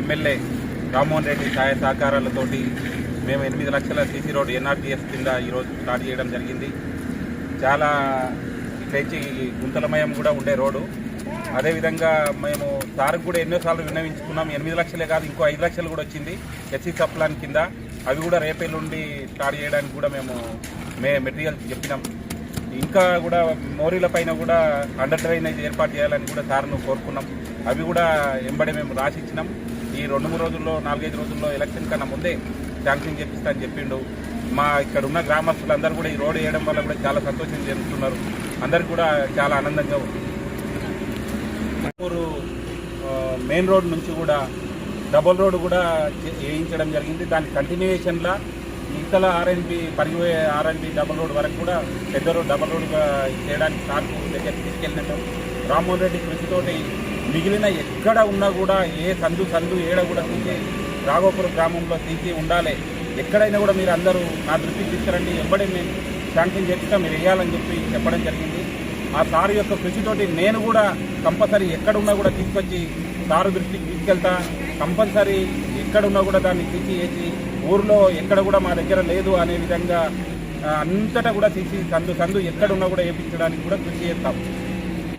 MLA Rammohan Reddy సహాయ సహకారాలతోటి మేము ఎనిమిది లక్షల సీసీ రోడ్ ఎన్ఆర్టీఎస్ కింద ఈరోజు స్టార్ట్ చేయడం జరిగింది. చాలా ఇట్లయితే గుంతలమయం కూడా ఉండే రోడ్డు. అదేవిధంగా మేము సార్కి కూడా ఎన్నోసార్లు విన్నవించుకున్నాం. ఎనిమిది లక్షలే కాదు ఇంకో ఐదు లక్షలు కూడా వచ్చింది ఎస్సీ సప్లాన్ కింద. అవి కూడా రేపేళ్ళుండి స్టార్ట్ చేయడానికి కూడా మేము మే మెటీరియల్ చెప్పినాం. ఇంకా కూడా మోరీల పైన కూడా అండర్ డ్రైనేజ్ ఏర్పాటు చేయాలని కూడా సార్ను కోరుకున్నాం. అవి కూడా ఎంబడి మేము రాసిచ్చినాం. ఈ రెండు మూడు రోజుల్లో నాలుగైదు రోజుల్లో ఎలక్షన్ కన్నా ముందే శాంక్షన్ చేపిస్తా అని చెప్పిండు. మా ఇక్కడ ఉన్న గ్రామస్తులందరూ కూడా ఈ రోడ్ వేయడం వల్ల కూడా చాలా సంతోషం చెందుతున్నారు. అందరు కూడా చాలా ఆనందంగా ఉంది మెయిన్ రోడ్ నుంచి కూడా డబుల్ రోడ్ కూడా చే- వేయించడం జరిగింది. దాని కంటిన్యూయేషన్లా ఇతల ఆర్ఎన్బి పరిగిపోయే ఆర్ఎన్బి డబుల్ రోడ్ వరకు కూడా పెద్ద రోడ్ డబుల్ రోడ్గా చేయడానికి సార్కు దగ్గర తీసుకెళ్ళినట్టు రామ్మోహన్ రెడ్డి కృషితోటి మిగిలిన ఎక్కడ ఉన్నా కూడా ఏ సందు సందు ఏడ కూడా తీసి రాఘోపురం గ్రామంలో తీసి ఉండాలి. ఎక్కడైనా కూడా మీరు అందరూ నా దృష్టికి తీసుకురండి. ఎప్పుడే మేము శాంక్షన్ చేపిస్తా మీరు వేయాలని చెప్పి చెప్పడం జరిగింది. ఆ సారు యొక్క కృషితోటి నేను కూడా కంపల్సరీ ఎక్కడున్నా కూడా తీసుకొచ్చి సారు దృష్టికి తీసుకెళ్తా. కంపల్సరీ ఎక్కడున్నా కూడా దాన్ని తీసి వేసి ఊర్లో ఎక్కడ కూడా మా దగ్గర లేదు అనే విధంగా అంతటా కూడా తీసి సందు సందు ఎక్కడున్నా కూడా వేయించడానికి కూడా కృషి చేస్తాం.